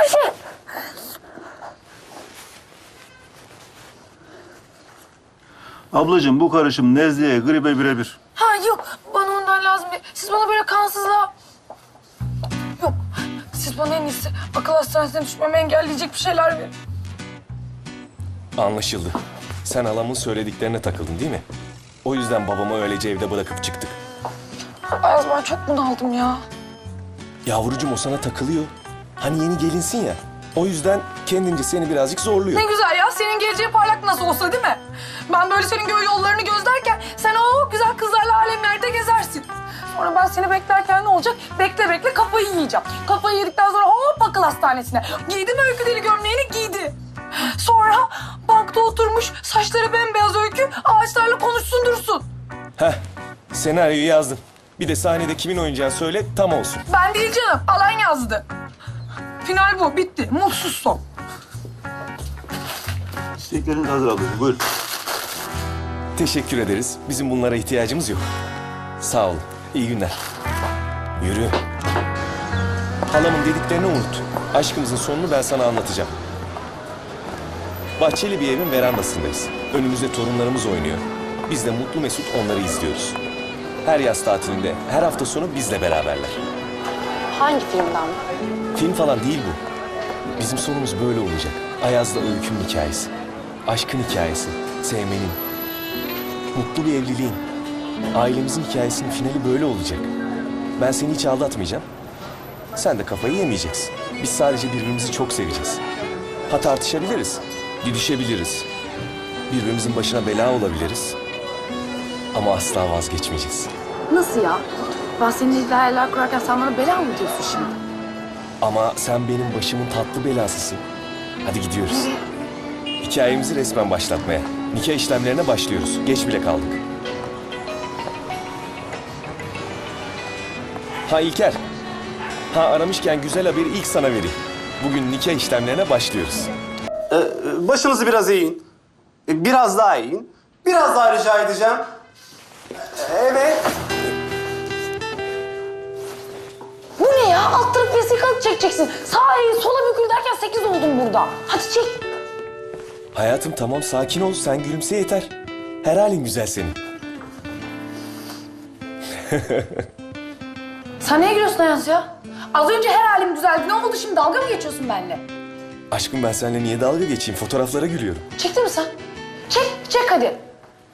Ayşe! Ablacığım bu karışım nezleye, gribe birebir. Ha yok bana ondan lazım değil. Siz bana böyle kansızlığa... Yok siz bana en iyisi akıl hastanesine düşmemi engelleyecek bir şeyler verin. Anlaşıldı. Sen halamın söylediklerine takıldın değil mi? O yüzden babamı öylece evde bırakıp çıktık. Ayaz ben çok bunaldım ya. Yavrucuğum o sana takılıyor. Hani yeni gelinsin ya. O yüzden kendince seni birazcık zorluyor. Ne güzel ya senin geleceğin parlak nasıl olsa değil mi? Ben böyle senin göğü yollarını gözlerken sen o güzel kızlarla alemlerde gezersin. Sonra ben seni beklerken ne olacak? Bekle bekle kafayı yiyeceğim. Kafayı yedikten sonra hop akıl hastanesine. Giydi mi öykü deli gömleğini giydi. Sonra bankta oturmuş saçları bembeyaz öykü ağaçlarla konuşsun dursun. Heh, senaryoyu yazdım. Bir de sahnede kimin oynayacağını söyle tam olsun. Ben değil canım alan yazdı. Final bu bitti mutsuz son. İstekleriniz hazır ablacığım. Buyurun. Teşekkür ederiz. Bizim bunlara ihtiyacımız yok. Sağ olun. İyi günler. Yürü. Halamın dediklerini unut. Aşkımızın sonunu ben sana anlatacağım. Bahçeli bir evin verandasındayız. Önümüzde torunlarımız oynuyor. Biz de mutlu mesut onları izliyoruz. Her yaz tatilinde, her hafta sonu bizle beraberler. Hangi filmden? Film falan değil bu. Bizim sonumuz böyle olacak. Ayaz'la Öykü'nün hikayesi. Aşkın hikayesi. Sevmenin. Mutlu bir evliliğin. Ailemizin hikayesinin finali böyle olacak. Ben seni hiç aldatmayacağım. Sen de kafayı yemeyeceksin. Biz sadece birbirimizi çok seveceğiz. Ha tartışabiliriz. Didişebiliriz. Birbirimizin başına bela olabiliriz. Ama asla vazgeçmeyeceğiz. Nasıl ya? Ben senin hayaller kurarken sen bana bela mı diyorsun şimdi? Ama sen benim başımın tatlı belasısın. Hadi gidiyoruz. Hikayemizi resmen başlatmaya. Nikah işlemlerine başlıyoruz. Geç bile kaldık. Ha İlker. Ha aramışken güzel haberi ilk sana vereyim. Bugün nikah işlemlerine başlıyoruz. Ee, başınızı biraz eğin. E, Biraz daha eğin. Biraz daha rica edeceğim. Evet. Bu ne ya? Alt tarafı vesikalık çekeceksin. Sağa eğil, sola bükül derken sekiz oldum burada. Hadi çek. Hayatım tamam sakin ol. Sen gülümse yeter. Her halin güzel senin. Sen neye gülüyorsun Ayaz ya? Az önce her halim güzeldi. Ne oldu şimdi? Dalga mı geçiyorsun benimle? Aşkım ben seninle niye dalga geçeyim? Fotoğraflara gülüyorum. Çektin mi sen? Çek, çek hadi.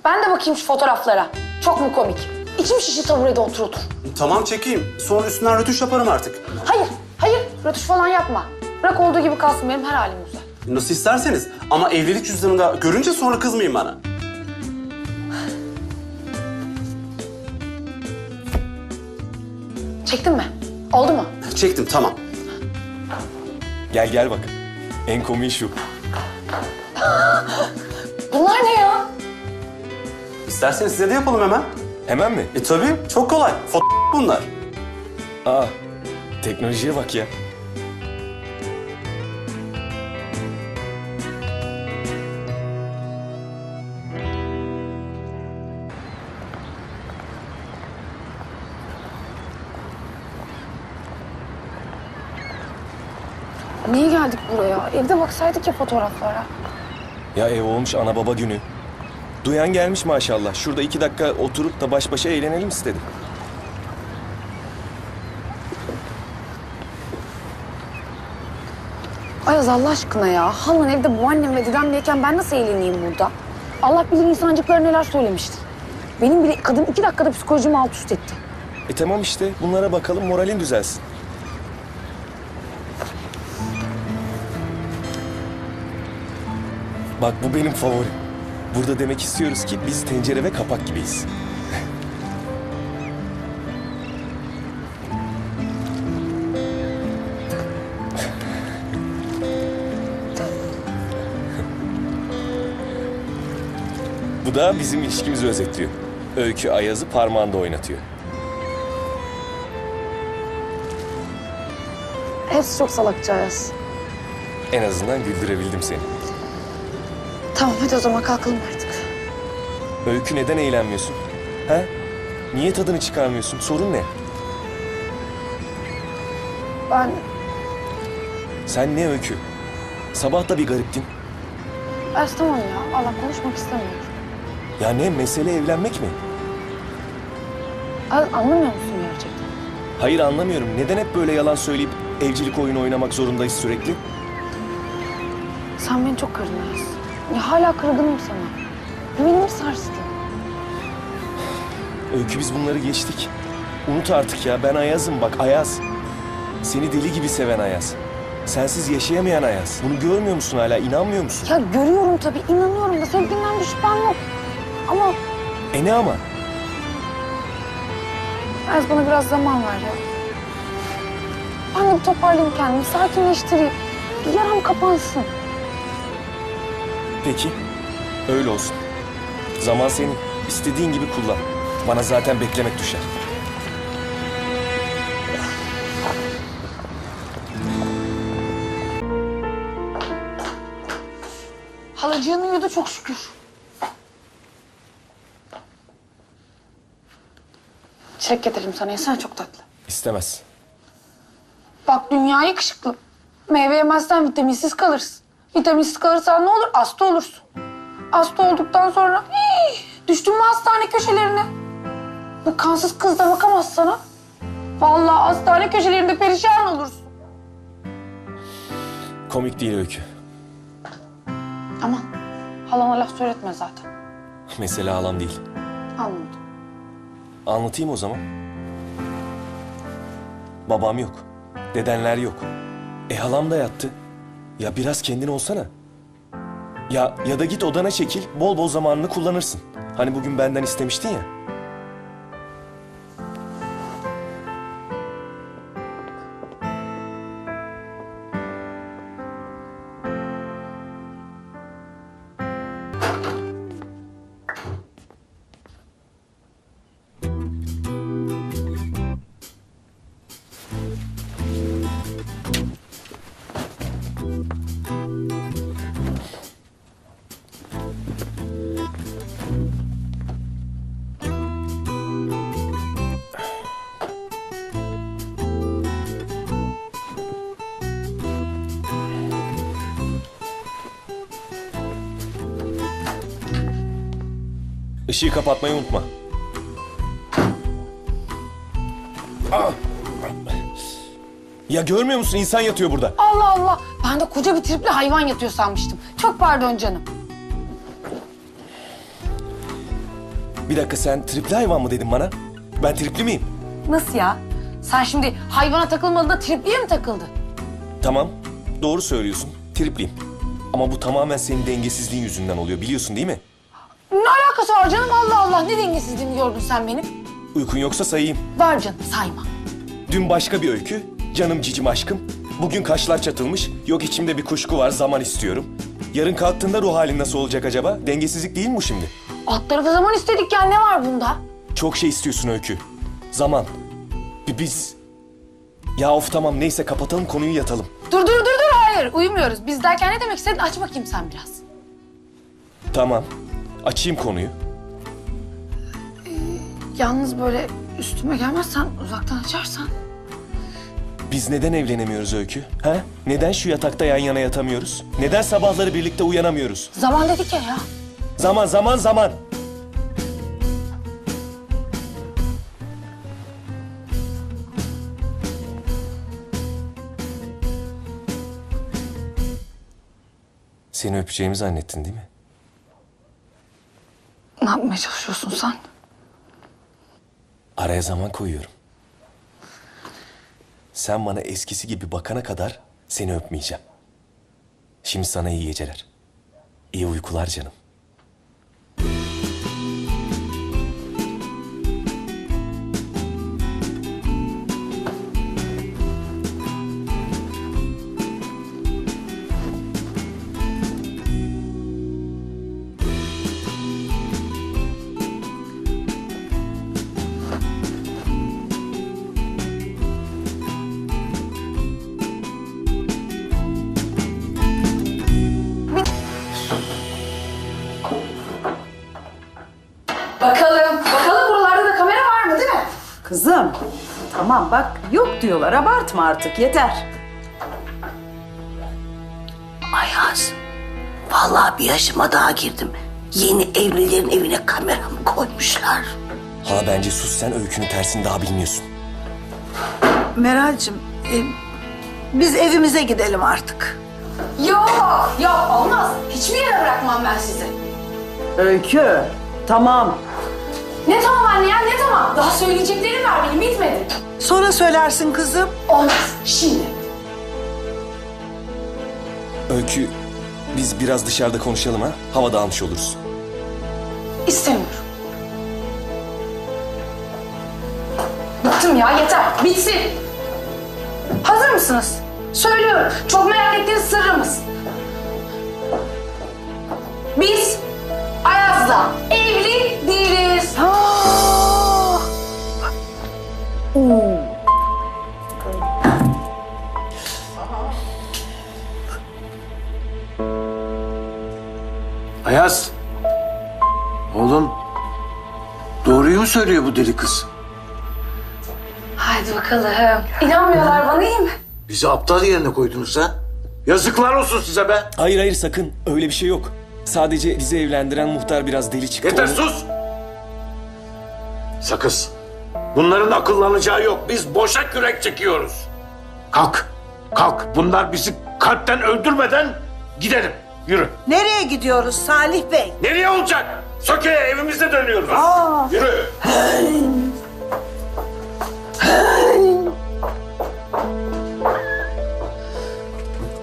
Ben de bakayım şu fotoğraflara. Çok mu komik? İçim şişi taburede otur otur. Tamam çekeyim. Sonra üstünden rötuş yaparım artık. Hayır, hayır. Rötuş falan yapma. Bırak olduğu gibi kalsın. Benim her halim güzel. Nasıl isterseniz. Ama evlilik cüzdanında görünce sonra kızmayın bana. Çektin mi? Oldu mu? Çektim tamam. Gel gel bak. En komiği şu. Bunlar ne ya? İsterseniz size de yapalım hemen. Hemen mi? E tabii çok kolay. Foto bunlar. Aa, teknolojiye bak ya. Niye geldik buraya? Evde baksaydık ya fotoğraflara. Ya ev olmuş ana baba günü. Duyan gelmiş maşallah. Şurada iki dakika oturup da baş başa eğlenelim istedim. Ayaz Allah aşkına ya. Halan evde babaannem ve dedemleyken ben nasıl eğleneyim burada? Allah bilir insancıklara neler söylemiştir. Benim bile kadın iki dakikada psikolojimi alt üst etti. E tamam işte bunlara bakalım moralin düzelsin. Bak bu benim favorim. Burada demek istiyoruz ki biz tencere ve kapak gibiyiz. Bu da bizim ilişkimizi özetliyor. Öykü Ayaz'ı parmağında oynatıyor. Hepsi çok salakça Ayaz. En azından güldürebildim seni. Tamam hadi o zaman kalkalım artık. Öykü neden eğlenmiyorsun? Ha? Niye tadını çıkarmıyorsun? Sorun ne? Ben Sen ne öykü? Sabah da bir gariptin. Ayaz tamam ya. Allah konuşmak istemiyorum. Ya ne mesele evlenmek mi? Ayaz anlamıyor musun gerçekten? Hayır anlamıyorum. Neden hep böyle yalan söyleyip evcilik oyunu oynamak zorundayız sürekli? Sen beni çok kırdın Ayaz. Ya hala kırgınım sana. Güvenimi sarstın. Öykü biz bunları geçtik. Unut artık ya ben Ayaz'ım bak Ayaz. Seni deli gibi seven Ayaz. Sensiz yaşayamayan Ayaz. Bunu görmüyor musun hala? İnanmıyor musun? Ya görüyorum tabii, inanıyorum da sevgimden bir şüphem yok. Ama E ne ama? Ayaz bana biraz zaman ver ya. Ben de bir toparlayayım kendimi, sakinleştireyim. Bir yaram kapansın. Peki. Öyle olsun. Zaman senin. İstediğin gibi kullan. Bana zaten beklemek düşer. Halacığın uyudu çok şükür. Çilek getireyim sana, yesene çok tatlı. İstemez. Bak dünya yakışıklı. Meyve yemezsen vitaminsiz kalırsın. Vitaminsiz kalırsan ne olur? Hasta olursun. Hasta olduktan sonra hii, düştün mü hastane köşelerine? Bu kansız kız da bakamaz sana. Vallahi hastane köşelerinde perişan olursun. Komik değil Öykü. Aman halana laf söyletme zaten. Mesele halam değil. Anladım. Anlatayım o zaman. Babam yok. Dedenler yok. E halam da yattı. Ya biraz kendin olsana. Ya ya da git odana çekil, bol bol zamanını kullanırsın. Hani bugün benden istemiştin ya. Işığı kapatmayı unutma. Aa! Ya görmüyor musun insan yatıyor burada. Allah Allah. Ben de koca bir tripli hayvan yatıyor sanmıştım. Çok pardon canım. Bir dakika sen tripli hayvan mı dedin bana? Ben tripli miyim? Nasıl ya? Sen şimdi hayvana takılmadığında tripliye mi takıldın? Tamam, doğru söylüyorsun. Tripliyim. Ama bu tamamen senin dengesizliğin yüzünden oluyor biliyorsun değil mi? Alakası var canım Allah Allah. Ne dengesizliğimi gördün sen benim? Uykun yoksa sayayım. Var canım sayma. Dün başka bir öykü, canım cicim aşkım. Bugün kaşlar çatılmış, yok içimde bir kuşku var, zaman istiyorum. Yarın kalktığında ruh halin nasıl olacak acaba? Dengesizlik değil mi bu şimdi? Alt tarafı zaman istedik ya ne var bunda? Çok şey istiyorsun öykü. Zaman. Bi- Biz... Ya of tamam neyse kapatalım konuyu yatalım. Dur dur dur dur hayır uyumuyoruz. Biz derken ne demek istedin aç bakayım sen biraz. Tamam. Açayım konuyu. Yalnız böyle üstüme gelmezsen uzaktan açarsan. Biz neden evlenemiyoruz Öykü? Ha? Neden şu yatakta yan yana yatamıyoruz? Neden sabahları birlikte uyanamıyoruz? Zaman dedik ya ya. Zaman zaman zaman. Seni öpeceğimi zannettin değil mi? Ne yapmaya çalışıyorsun sen? Araya zaman koyuyorum. Sen bana eskisi gibi bakana kadar seni öpmeyeceğim. Şimdi sana iyi geceler. İyi uykular canım. Diyorlar. Abartma artık yeter. Ayaz, vallahi bir yaşıma daha girdim. Yeni evlilerin evine kamera mı koymuşlar? Hala bence sus sen öykünün tersini daha bilmiyorsun. Meral'cim e, biz evimize gidelim artık. Ya ya olmaz. Hiçbir yere bırakmam ben sizi. Öykü, tamam. Ne tamam anne ya ne tamam? Daha söyleyeceklerim var benim bitmedi. Sonra söylersin kızım. Olmaz şimdi. Öykü biz biraz dışarıda konuşalım ha. Hava dağılmış oluruz. İstemiyorum. Bıktım ya yeter. Bitsin. Hazır mısınız? Söylüyorum. Çok merak ettiğiniz sırrımız. Biz Ayaz'la evli Ayaz. Oğlum. Doğruyu mu söylüyor bu deli kız? Haydi bakalım. İnanmıyorlar bana iyi mi? Bizi aptal yerine koydunuz ha? Yazıklar olsun size be. Hayır hayır sakın öyle bir şey yok. Sadece bizi evlendiren muhtar biraz deli çıktı. Yeter Onu- sus. Sakız. Bunların akıllanacağı yok. Biz boşa kürek çekiyoruz. Kalk. Kalk. Bunlar bizi kalpten öldürmeden gidelim. Yürü. Nereye gidiyoruz Salih Bey? Nereye olacak? Söke'ye evimize dönüyoruz. Yürü.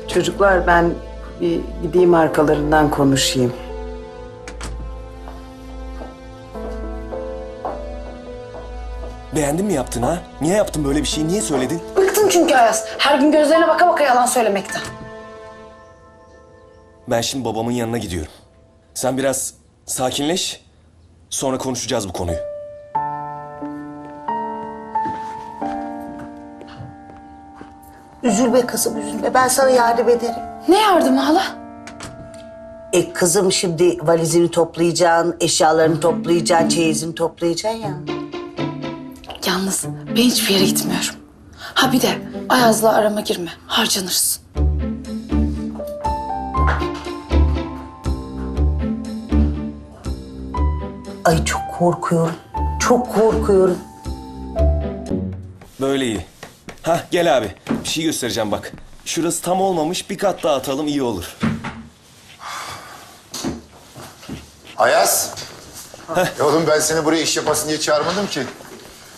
Çocuklar ben bir gideyim arkalarından konuşayım. Beğendin mi yaptın ha? Niye yaptın böyle bir şeyi? Niye söyledin? Bıktım çünkü Ayaz. Her gün gözlerine baka baka yalan söylemekten. Ben şimdi babamın yanına gidiyorum. Sen biraz sakinleş. Sonra konuşacağız bu konuyu. Üzülme kızım üzülme. Ben sana yardım ederim. Ne yardımı hala? E kızım şimdi valizini toplayacaksın, eşyalarını toplayacaksın, çeyizini toplayacaksın ya. Yalnız ben hiçbir yere gitmiyorum. Ha bir de Ayaz'la arama girme. Harcanırsın. Ay çok korkuyorum. Çok korkuyorum. Böyle iyi. Hah gel abi. Bir şey göstereceğim bak. Şurası tam olmamış bir kat daha atalım iyi olur. Ayaz. Ya oğlum ben seni buraya iş yapasın diye çağırmadım ki.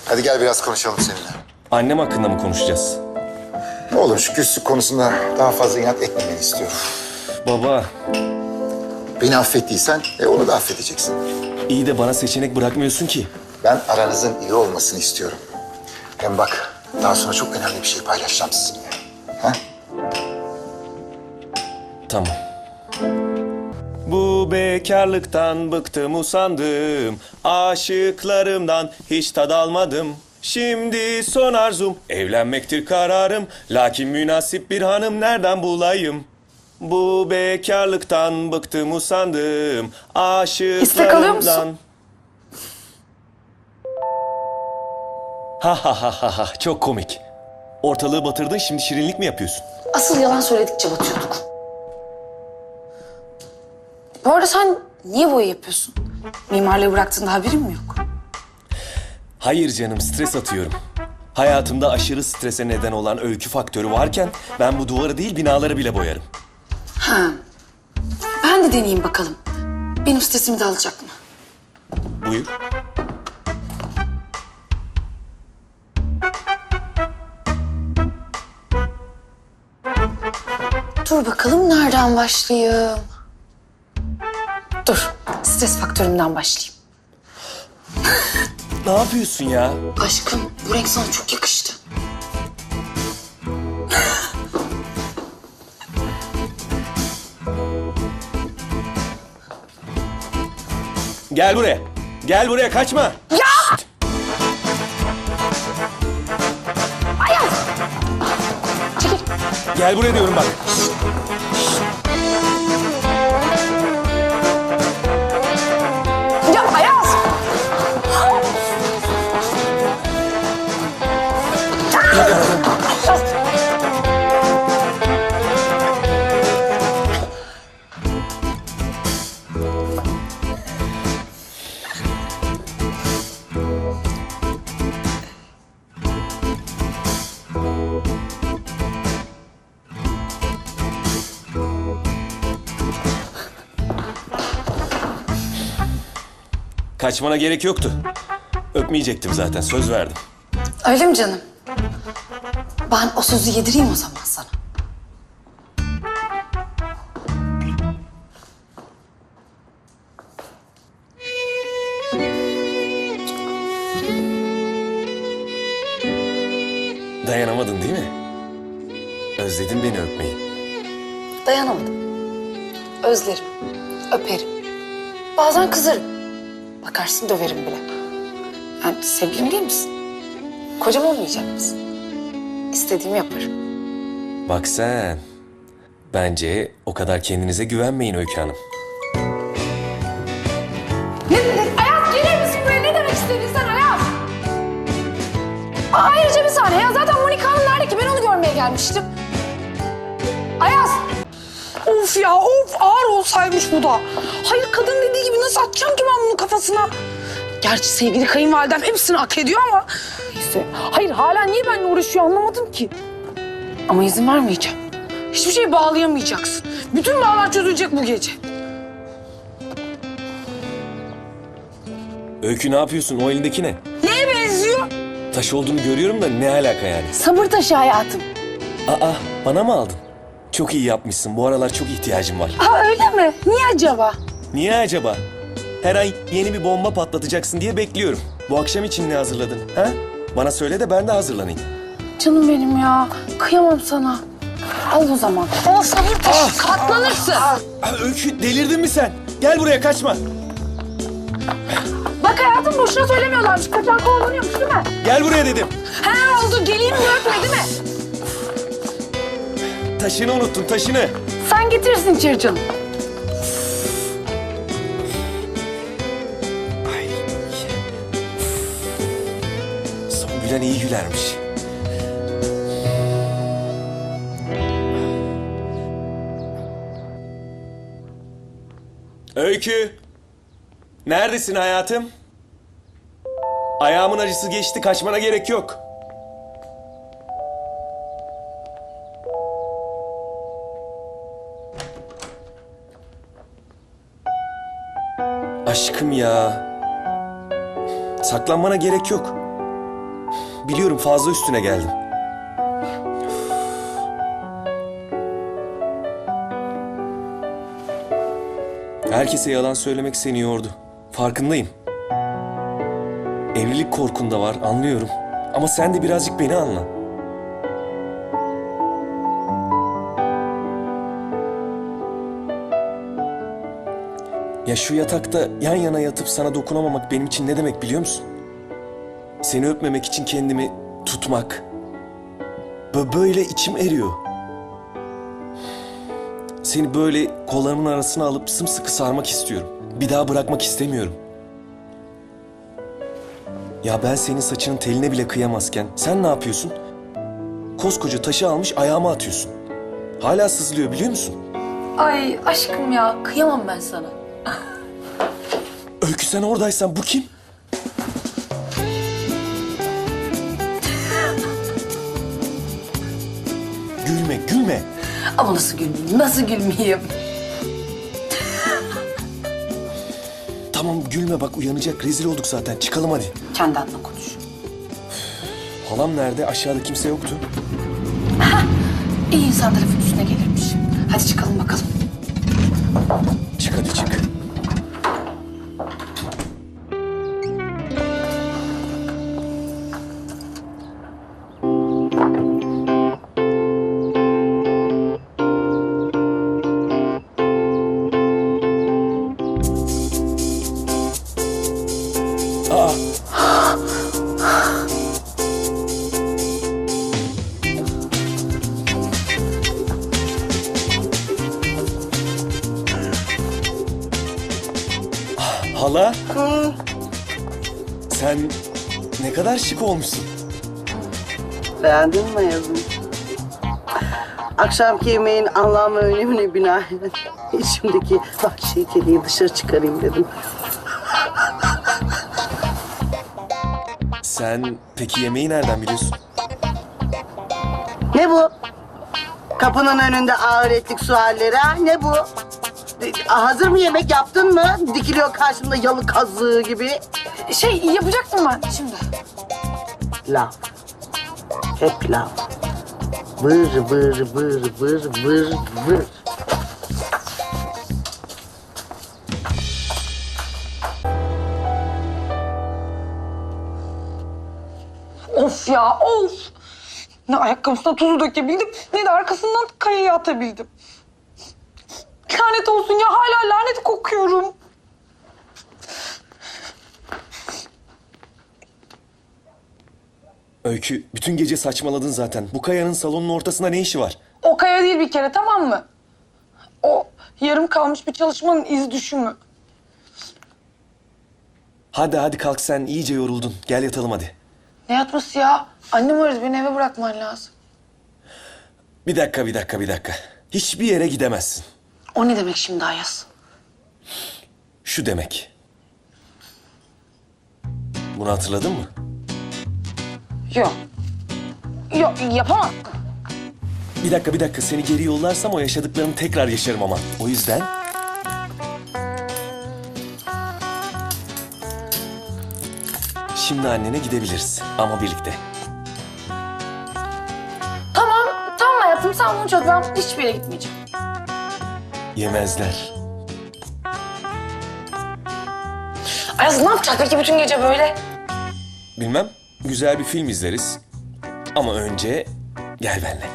Hadi gel biraz konuşalım seninle. Annem hakkında mı konuşacağız? Oğlum şu küslük konusunda daha fazla inat etmemeni istiyorum. Baba Beni affettiysen e, onu da affedeceksin. iyi de bana seçenek bırakmıyorsun ki. Ben aranızın iyi olmasını istiyorum. Hem bak daha sonra çok önemli bir şey paylaşacağım sizinle. Ha? Tamam. Bu bekarlıktan bıktım usandım. Aşıklarımdan hiç tad almadım. Şimdi son arzum evlenmektir kararım. Lakin münasip bir hanım nereden bulayım? Bu bekarlıktan bıktım usandım. İstek alıyor musun? Aşıklarımdan... Ha ha ha ha ha çok komik. Ortalığı batırdın şimdi şirinlik mi yapıyorsun? Asıl yalan söyledikçe batıyorduk. Bu arada sen niye boya yapıyorsun? Mimarlığı bıraktığında haberin mi yok? Hayır canım stres atıyorum. Hayatımda aşırı strese neden olan öykü faktörü varken ben bu duvarı değil binaları bile boyarım. Ben de deneyeyim bakalım. Benim stresimi de alacak mı? Buyur. Dur bakalım nereden başlayayım? Dur, stres faktörümden başlayayım. Ne yapıyorsun ya? Aşkım, bu renk sana çok yakıştı. Gel buraya. Gel buraya kaçma. Çekil. Gel buraya diyorum bak. Kaçmana gerek yoktu. Öpmeyecektim zaten söz verdim. Öyle mi canım? Ben o sözü yedireyim o zaman sana. Dayanamadın değil mi? Özledin beni öpmeyi. Dayanamadım. Özlerim, öperim. Bazen kızarım. Bakarsın döverim bile. Yani sevgilim değil misin? Kocam olmayacak mısın? İstediğimi yaparım. Bak sen. Bence o kadar kendinize güvenmeyin Öykü Hanım. Ne, ne, Ayaz gelir misin buraya? Ne demek istedin sen Ayaz? Aa, Ayrıca bir saniye ya zaten Monika Hanım nerede ki? Ben onu görmeye gelmiştim. Ayaz! Of ya of ağır olsaymış bu da. Hayır kadın dediği gibi nasıl atacağım ki ben bunu kafasına? Gerçi sevgili kayınvalidem hepsini hak ediyor ama. Neyse. Hayır hala niye benimle uğraşıyor anlamadım ki. Ama izin vermeyeceğim. Hiçbir şey bağlayamayacaksın. Bütün bağlar çözülecek bu gece. Öykü ne yapıyorsun? O elindeki ne? Neye benziyor? Taş olduğunu görüyorum da ne alaka yani? Sabır taşı hayatım. Aa bana mı aldın? Çok iyi yapmışsın. Bu aralar çok ihtiyacım var. Aa öyle mi? Niye acaba? Niye acaba? Her ay yeni bir bomba patlatacaksın diye bekliyorum. Bu akşam için ne hazırladın? Ha? Bana söyle de ben de hazırlanayım. Canım benim ya. Kıyamam sana. Al o zaman. Al sabır taşı. Katlanırsın. Aa, Öykü delirdin mi sen? Gel buraya kaçma. Bak hayatım boşuna söylemiyorlarmış. Kaçan kovalanıyormuş değil mi? Gel buraya dedim. He oldu geleyim mi öpme değil mi? Taşını unuttun taşını. Sen getirirsin içeri canım. Ay. Son gülen iyi gülermiş. Öykü. Neredesin hayatım? Ayağımın acısı geçti. Kaçmana gerek yok. Ya. Saklanmana gerek yok. Biliyorum fazla üstüne geldim. Herkese yalan söylemek seni yordu. Farkındayım. Evlilik korkun da var, anlıyorum. Ama sen de birazcık beni anla. Ya şu yatakta yan yana yatıp sana dokunamamak benim için ne demek biliyor musun? Seni öpmemek için kendimi tutmak. Bö- Böyle içim eriyor. Seni böyle kollarımın arasına alıp sımsıkı sarmak istiyorum. Bir daha bırakmak istemiyorum. Ya ben senin saçının teline bile kıyamazken sen ne yapıyorsun? Koskoca taşı almış ayağıma atıyorsun. Hala sızlıyor biliyor musun? Ay aşkım ya kıyamam ben sana. Öykü sen oradaysan bu kim? gülme, gülme. Ama nasıl gülmeyeyim? Nasıl gülmeyeyim? Tamam gülme bak uyanacak. Rezil olduk zaten. Çıkalım hadi. Kendi adına konuş. Halam nerede? Aşağıda kimse yoktu. İyi insan lafın üstüne gelirmiş. Hadi çıkalım bakalım. Olmuşsun. Beğendin mi yazım? Akşamki yemeğin anlam ve önemine binaen içimdeki vahşi kediyi dışarı çıkarayım dedim. Sen peki yemeği nereden biliyorsun? Ne bu? Kapının önünde ağır etlik sualleri ha? Ne bu? E, Hazır mı yemek yaptın mı? Dikiliyor karşımda yalı kazığı gibi. Şey yapacaktım ben şimdi. Laf. Hep laf. Vır vır vır vır vır vır. Of ya of. Ne ayakkabısına tuzu dökebildim ne de arkasından kayaya atabildim. Lanet olsun ya hala lanet kokuyorum. Öykü, bütün gece saçmaladın zaten. Bu kayanın salonun ortasında ne işi var? O kaya değil bir kere tamam mı? O yarım kalmış bir çalışmanın iz düşümü. Hadi hadi kalk sen iyice yoruldun. Gel yatalım hadi. Ne yatması ya? Annem arıyor beni eve bırakman lazım. Bir dakika, bir dakika, bir dakika. Hiçbir yere gidemezsin. O ne demek şimdi Ayaz? Şu demek. Bunu hatırladın mı? Yok. Yok yapamam. Bir dakika, bir dakika. Seni geri yollarsam o yaşadıklarını tekrar yaşarım ama. O yüzden... Şimdi annene gidebiliriz ama birlikte. Tamam, tamam hayatım sen bunu çöz. Ben hiçbir yere gitmeyeceğim. Yemezler. Ayaz ne yapacak peki bütün gece böyle? Bilmem. Güzel bir film izleriz. Ama önce gel benimle.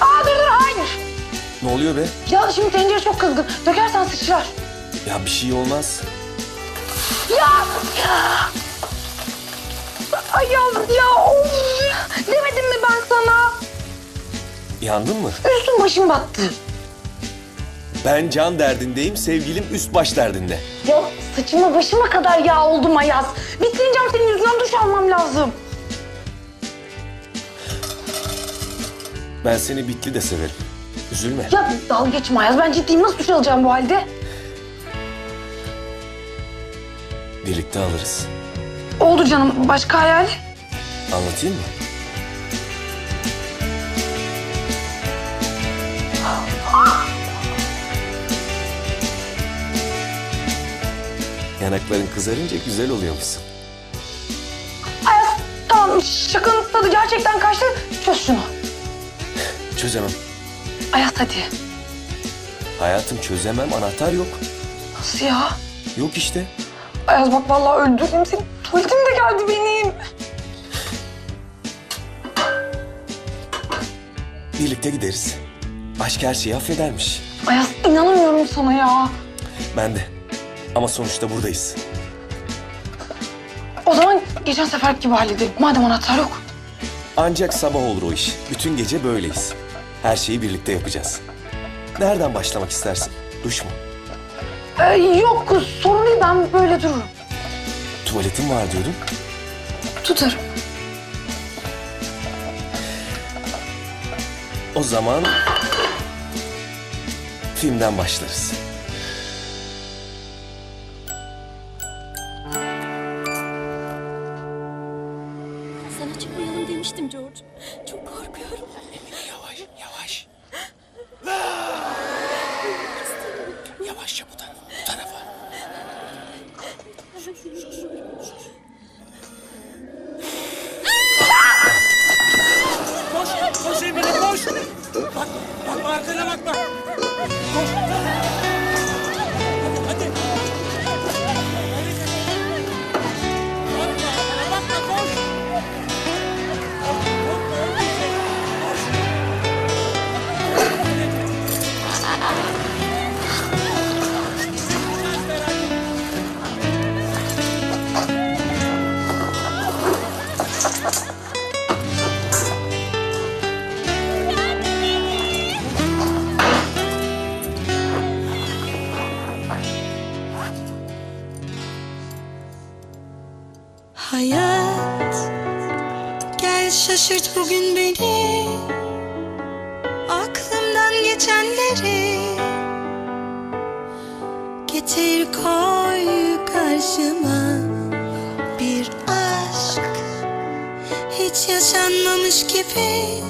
Aa dur dur hayır. Ne oluyor be? Ya şimdi tencere çok kızgın. Dökersen sıçrar. Ya bir şey olmaz. Ya! ya. Ayaz ya of. Demedim mi ben sana? Yandın mı? Üstüm başım battı. Ben can derdindeyim, sevgilim üst baş derdinde. Ya saçıma başıma kadar yağ oldum Ayaz. Bitireceğim senin yüzünden duş almam lazım. Ben seni bitli de severim. Üzülme. Ya dalga geçme Ayaz. Ben ciddiyim. Nasıl duş alacağım bu halde? Birlikte alırız. Oldu canım. Başka hayal? Anlatayım mı? Yanakların kızarınca güzel oluyormuşsun. Ayaz tamam şakanın tadı gerçekten kaçtı. Çöz şunu. Çözemem. Ayaz hadi. Hayatım çözemem, anahtar yok. Nasıl ya? Yok işte. Ayaz bak vallahi öldürdüm seni. Tuvaletim de geldi benim. Birlikte gideriz. Aşk her şeyi affedermiş. Ayaz inanamıyorum sana ya. Ben de. Ama sonuçta buradayız. O zaman geçen sefer gibi halledelim. Madem anahtar yok. Ancak sabah olur o iş. Bütün gece böyleyiz. Her şeyi birlikte yapacağız. Nereden başlamak istersin? Duş mu? Ee, yok sorun değil ben böyle dururum. Tuvaletin var diyordun. Tutarım. O zaman filmden başlarız. Çıkmayalım demiştim George. Çok korkuyorum. Yavaş, yavaş. Yavaşça bu tarafa, bu tarafa. Koş Emine koş. Bak, bak arkana bakma. Koş. Hayat Gel şaşırt bugün beni. Aklımdan geçenleri Getir koy karşıma. Bir aşk Hiç yaşanmamış gibi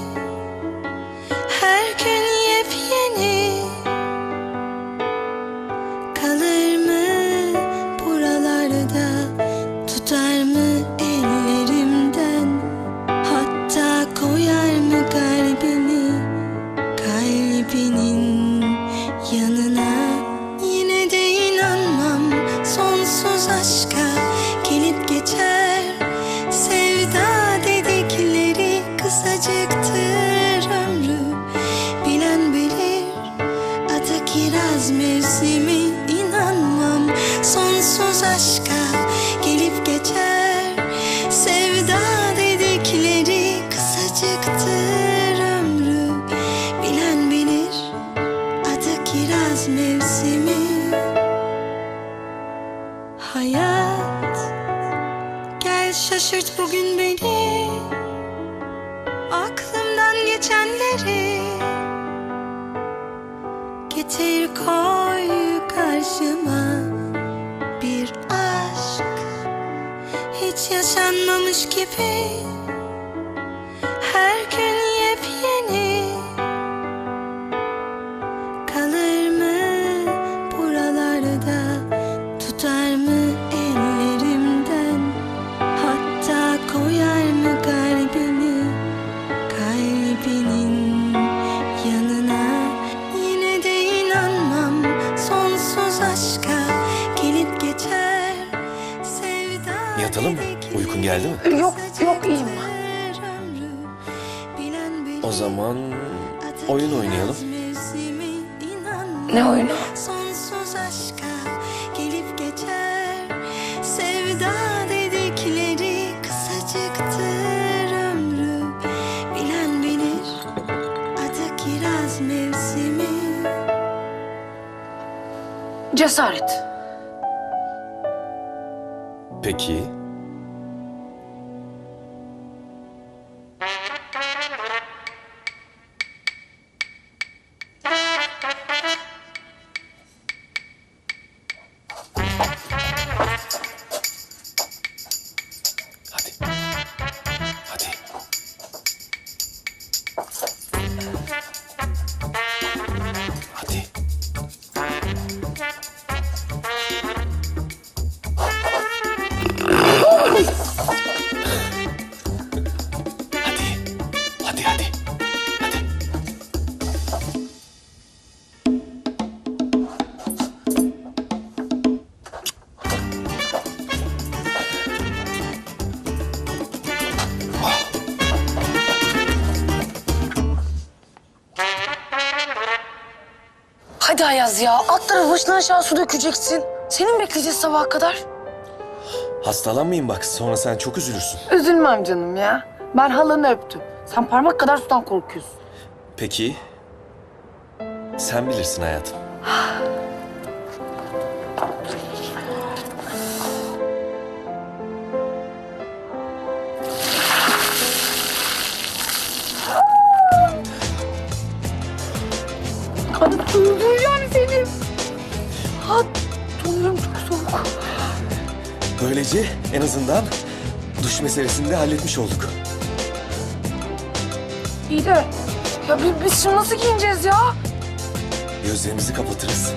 geldi mi? Yok, yok, iyiyim O zaman oyun oynayalım. Ne oyunu? Sonsuz aşka gelip geçer Sevda dedikleri kısacıktır ömrü Bilen bilir adı kiraz mevsimi Cesaret. Peki. Ayaz ya. Alt tarafı başına aşağı su dökeceksin. Senin bekleyeceğiz sabaha kadar. Hastalanmayın bak sonra sen çok üzülürsün. Üzülmem canım ya. Ben halanı öptüm. Sen parmak kadar sudan korkuyorsun. Peki. Sen bilirsin hayatım. Kanım Böylece en azından duş meselesini de halletmiş olduk. İyi de ya biz, biz şimdi nasıl giyineceğiz ya? Gözlerimizi kapatırız.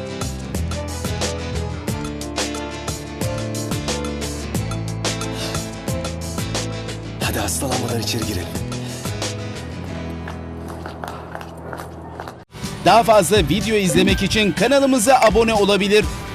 Hadi hastalanmadan içeri girelim. Daha fazla video izlemek için kanalımıza abone olabilir.